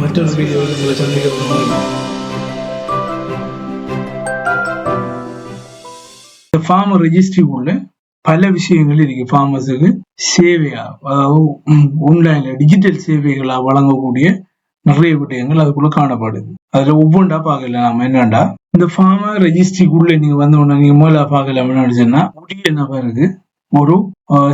மற்றொரு வீடியோவில் உங்களை சந்திக்க இந்த ரெஜிஸ்ட்ரி உள்ள பல விஷயங்கள் இருக்கு. ஃபார்மர்ஸுக்கு சேவையா அதாவது ஆன்லைன்ல டிஜிட்டல் சேவைகளா வழங்கக்கூடிய நிறைய விடயங்கள் அதுக்குள்ள காணப்படுது. அதுல ஒவ்வொன்றா பார்க்கல நாம. என்னண்டா? இந்த ஃபார்மர் ரெஜிஸ்ட்ரிக்குள்ள நீங்க வந்த உடனே நீங்க முதல்ல பார்க்கலாம் என்ன சொன்னா என்ன நபருக்கு ஒரு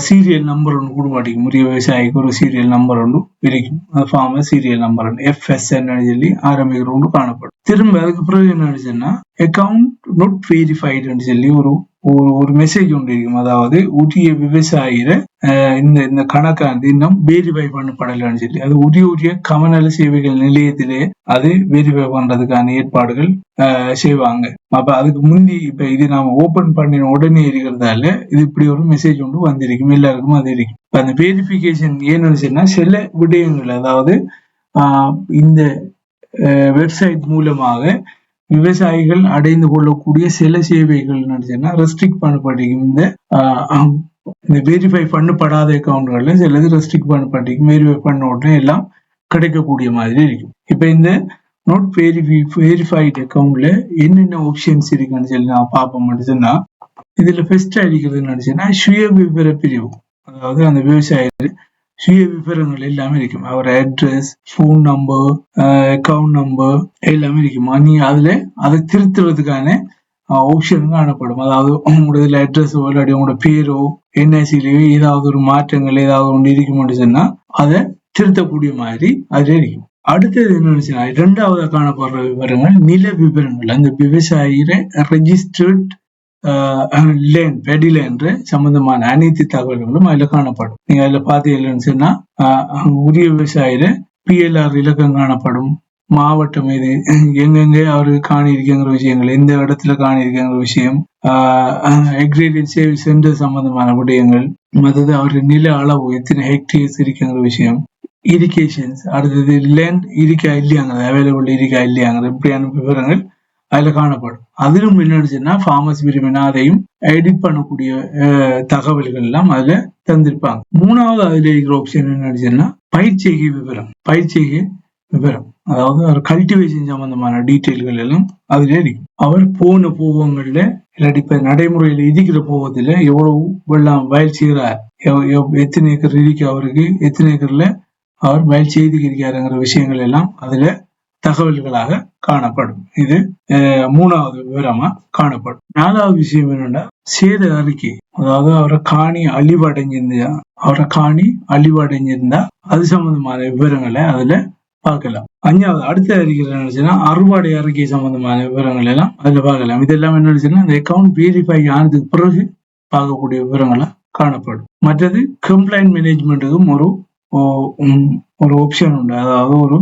சீரியல் நம்பர் ஒன்று கூட மாட்டேங்குது உரிய விவசாயிக்கு ஒரு சீரியல் நம்பர் ஒன்று இருக்கும் அந்த ஃபார்மர் சீரியல் நம்பர் ஒன்று எஃப்எஸ்என் சொல்லி ஆரம்பிக்கிற ஒன்று காணப்படும். திரும்ப அதுக்கு பிறகு என்ன ஆச்சுன்னா அக்கவுண்ட் நோட் வெரிஃபைடுன்னு சொல்லி ஒரு ஒரு ஒரு மெசேஜ் ஒன்று இருக்கும். அதாவது உரிய விவசாயிர இந்த இந்த கணக்கை வந்து இன்னும் வெரிஃபை பண்ணப்படலைன்னு சொல்லி. அது உரிய உரிய கமநல சேவைகள் நிலையத்திலே அது வெரிஃபை பண்றதுக்கான ஏற்பாடுகள் செய்வாங்க. அப்ப அதுக்கு முந்தி இப்ப இது நாம ஓபன் பண்ணின உடனே இருக்கிறதால இது இப்படி ஒரு மெசேஜ் ஒன்று இருக்கும் எல்லாருக்கும் அது இருக்கும் அந்த வெரிஃபிகேஷன் ஏன்னு சொன்னா சில விடயங்கள் அதாவது ஆஹ், இந்த வெப்சைட் மூலமாக விவசாயிகள் அடைந்து கொள்ளக்கூடிய சில சேவைகள் நினைச்சுன்னா ரெஸ்ட்ரிக்ட் பண்ணப்பட்டிருக்கும் இந்த ஆஹ், இந்த வெரிஃபை பண்ணப்படாத அக்கௌண்ட்கள்ல சிலது ரெஸ்ட்ரிக்ட் பண்ணப்பட்டிருக்கும் வெரிஃபை பண்ண உடனே எல்லாம் கிடைக்கக்கூடிய மாதிரி இருக்கும் இப்ப இந்த நோட் வெரிஃபை வெரிஃபைட் அக்கௌண்ட்ல என்னென்ன ஆப்ஷன்ஸ் இருக்குன்னு சொல்லி நான் பார்ப்போம். சொன்னா இதுல ஃபர்ஸ்ட் அடிக்கிறது நடிச்சுன்னா சுய விவர பிரிவு அதாவது அந்த விவசாயி சுய விவரங்கள் எல்லாமே இருக்கும். அவர் address phone number account number எல்லாமே இருக்கும். நீ அதுல அதை திருத்துறதுக்கான ஆப்ஷன் காணப்படும். அதாவது உங்களோட இதில் அட்ரஸோ இல்லாட்டி உங்களோட பேரோ என்ஐசிலயோ ஏதாவது ஒரு மாற்றங்கள் ஏதாவது ஒன்று இருக்க சொன்னா அதை திருத்தக்கூடிய மாதிரி அதுல இருக்கும். அடுத்தது என்னன்னு சொன்னா இரண்டாவது காணப்படுற விவரங்கள் நில விவரங்கள். அந்த விவசாயிய ரெஜிஸ்டர்ட் லேண்ட் பெடிலேண்ட் சம்பந்தமான அனைத்து தகவல்களும் அதில் காணப்படும். நீங்க அதில் பாத்தீங்கன்னு சொன்னா உரிய விவசாயில பிஎல்ஆர் இலக்கம் காணப்படும். மாவட்டம் இது எங்கெங்கே அவரு காணியிருக்கிற விஷயங்கள் எந்த இடத்துல காணியிருக்கிற விஷயம் அக்ரேரியன் சேவை சென்டர் சம்பந்தமான விடயங்கள் மற்றது அவர் நில அளவு எத்தனை ஹெக்டேர்ஸ் இருக்கிற விஷயம் இரிகேஷன்ஸ் அடுத்தது லேண்ட் இருக்கா இல்லையாங்கிறது அவைலபிள் இருக்கா இல்லையாங்கிறது இப்படியான விவரங்கள் அதுல காணப்படும். அதிலும் என்னச்சுன்னா ஃபார்மஸ் விரும்பினா அதையும் எடிட் பண்ணக்கூடிய தகவல்கள் எல்லாம் அதுல தந்திருப்பாங்க. மூணாவது அதுல இருக்கிற ஆப்ஷன் என்னச்சுன்னா பயிற்சிகை விவரம். பயிற்சிகை விவரம். அதாவது அவர் கல்டிவேஷன் சம்பந்தமான டீட்டெயில்கள் எல்லாம் அதுல இருக்கும். அவர் போன போகங்கள்ல இல்லாட்டி இப்ப நடைமுறையில இடிக்கிற போகத்துல எவ்வளவு வெள்ளம் வயல் செய்கிறார் எத்தனை ஏக்கர் இடிக்கு அவருக்கு எத்தனை ஏக்கர்ல அவர் வயல் செய்து இருக்கிறாருங்கிற விஷயங்கள் எல்லாம் அதுல தகவல்களாக காணப்படும். இது மூணாவது விவரமா காணப்படும். நாலாவது விஷயம் என்னன்னா சேத அறிக்கை. அதாவது அவரை காணி அழிவடைஞ்சிருந்தா அவரை காணி அழிவடைஞ்சிருந்தா அது சம்பந்தமான விவரங்களை அதுல பார்க்கலாம். அஞ்சாவது அடுத்த அறிக்கை என்னச்சுன்னா அறுவடை அறிக்கை சம்பந்தமான விவரங்கள் எல்லாம் அதுல பார்க்கலாம். இதெல்லாம் என்னச்சுன்னா இந்த அக்கௌண்ட் வெரிஃபை ஆனதுக்கு பிறகு பார்க்கக்கூடிய விவரங்களா காணப்படும். மற்றது கம்ப்ளைண்ட் மேனேஜ்மெண்ட்டுக்கும் ஒரு ஒரு ஆப்ஷன் உண்டு. அதாவது ஒரு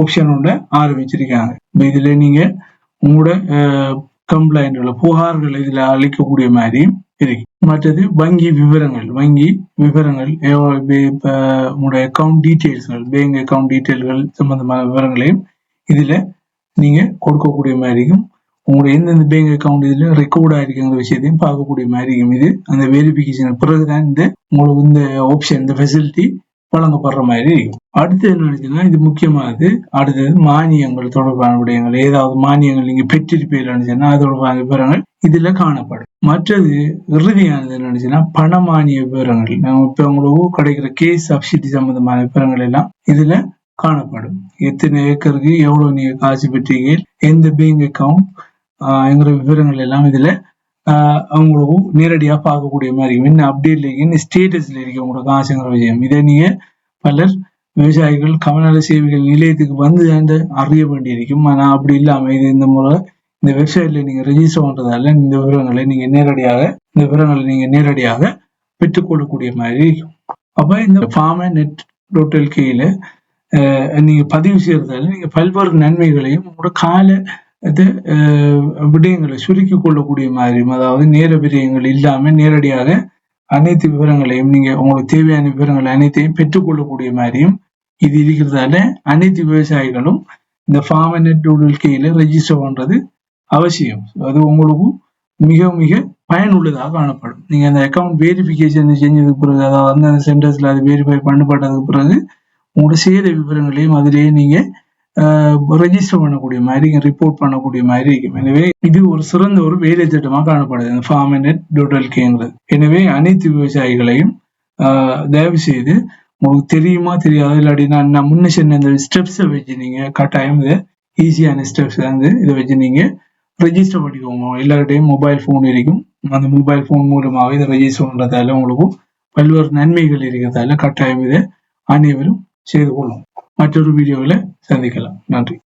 ஆப்ஷன் உண்டு. ஆரம்பிச்சிருக்காங்க. இப்ப இதுல நீங்க உங்களோட கம்ப்ளைண்ட்ல புகார்கள் இதுல அளிக்கக்கூடிய மாதிரி இருக்கு. மற்றது வங்கி விவரங்கள் வங்கி விவரங்கள் எவ்வளவு உங்களோட அக்கவுண்ட் டீட்டெயில்ஸ்கள் பேங்க் அக்கவுண்ட் டீட்டெயில்கள் சம்பந்தமான விவரங்களையும் இதுல நீங்க கொடுக்கக்கூடிய மாதிரியும் உங்களோட எந்தெந்த பேங்க் அக்கவுண்ட் இதுல ரெக்கார்ட் ஆயிருக்குங்கிற விஷயத்தையும் பார்க்கக்கூடிய மாதிரி இருக்கும் இது அந்த வெரிஃபிகேஷன் பிறகுதான் இந்த உங்களுக்கு இந்த ஆப்ஷன் இந்த ஃபெசிலிட்டி வழங்கப்படுற மாதிரி. இருக்கும் அடுத்து என்ன நினைச்சுன்னா இது முக்கியமானது. அடுத்தது மானியங்கள் தொடர்பான விடயங்கள். ஏதாவது மானியங்கள் நீங்க பெற்றிருப்பீர்கள் நினைச்சுன்னா அது தொடர்பான விவரங்கள் இதுல காணப்படும். மற்றது இறுதியானது என்ன நினைச்சுன்னா பண மானிய விவரங்கள் இப்ப உங்களுக்கு கிடைக்கிற கேஸ் சப்சிடி சம்பந்தமான விவரங்கள் எல்லாம் இதுல காணப்படும். எத்தனை ஏக்கருக்கு எவ்வளவு நீங்க காசு பெற்றீங்க எந்த பேங்க் அக்கௌண்ட் என்கிற விவரங்கள் எல்லாம் இதுல ஆஹ் அவங்களுக்கு நேரடியா பார்க்கக்கூடிய மாதிரி இருக்கும். நீ அப்படி இல்லைங்க என்ன ஸ்டேட்டஸ்ல இருக்கு உங்களுக்கு? காசுங்கிற விஷயம் இதை நீங்கள் பலர் விவசாயிகள் கமநல சேவைகள் நிலையத்துக்கு வந்து அந்த அறிய வேண்டியிருக்கும். ஆனால் அப்படி இல்லாமல் இது இந்த முறை இந்த வெப்சைட்ல நீங்க ரெஜிஸ்டர் பண்றதால இந்த விவரங்களை நீங்க நேரடியாக இந்த விவரங்களை நீங்க நேரடியாக பெற்றுக்கொள்ளக்கூடிய மாதிரி இருக்கும். அப்ப இந்த ஃபார்ம நெட் டோட்டல் கீழே நீங்க பதிவு செய்யறதால நீங்க பல்வேறு நன்மைகளையும் உங்களோட கால இது விடயங்களை சுருக்கி கொள்ளக்கூடிய மாதிரியும் அதாவது நேர விடயங்கள் இல்லாமல் நேரடியாக அனைத்து விவரங்களையும் நீங்க உங்களுக்கு தேவையான விவரங்கள் அனைத்தையும் பெற்றுக்கொள்ளக்கூடிய மாதிரியும் இது இருக்கிறதால அனைத்து விவசாயிகளும் இந்த ஃபார்ம் நெட் டூடல் கீழே ரெஜிஸ்டர் பண்றது அவசியம். அது உங்களுக்கு மிக மிக பயனுள்ளதாக காணப்படும். நீங்கள் அந்த அக்கௌண்ட் வெரிஃபிகேஷன் செஞ்சதுக்கு பிறகு அதாவது அந்த சென்டர்ஸில் அது வெரிஃபை பண்ணப்பட்டதுக்கு பிறகு உங்களோட சேத விவரங்களையும் அதிலேயே நீங்கள் ரெஜிஸ்டர் பண்ணக்கூடிய மாதிரி ரிப்போர்ட் பண்ணக்கூடிய மாதிரி இருக்கும். எனவே இது ஒரு சிறந்த ஒரு வேலை திட்டமாக காணப்படுது. இந்த ஃபார்ம் நெட் டோட்டல் கேங்கிறது. எனவே அனைத்து விவசாயிகளையும் தயவு செய்து உங்களுக்கு தெரியுமா தெரியாது? இல்லாட்டி நான் நான் முன்ன சொன்ன இந்த ஸ்டெப்ஸை வச்சு நீங்கள் கட்டாயம் இதை ஈஸியான ஸ்டெப்ஸ் வந்து இதை வச்சு நீங்கள் ரெஜிஸ்டர் பண்ணிக்கோங்க. எல்லார்டையும் மொபைல் ஃபோன் இருக்கும். அந்த மொபைல் ஃபோன் மூலமாக இதை ரெஜிஸ்டர் பண்ணுறதால உங்களுக்கும் பல்வேறு நன்மைகள் இருக்கிறதால கட்டாயம் இதை அனைவரும் செய்து கொள்ளும் மற்றொரு வீடியோவில் சந்திக்கலாம். நன்றி.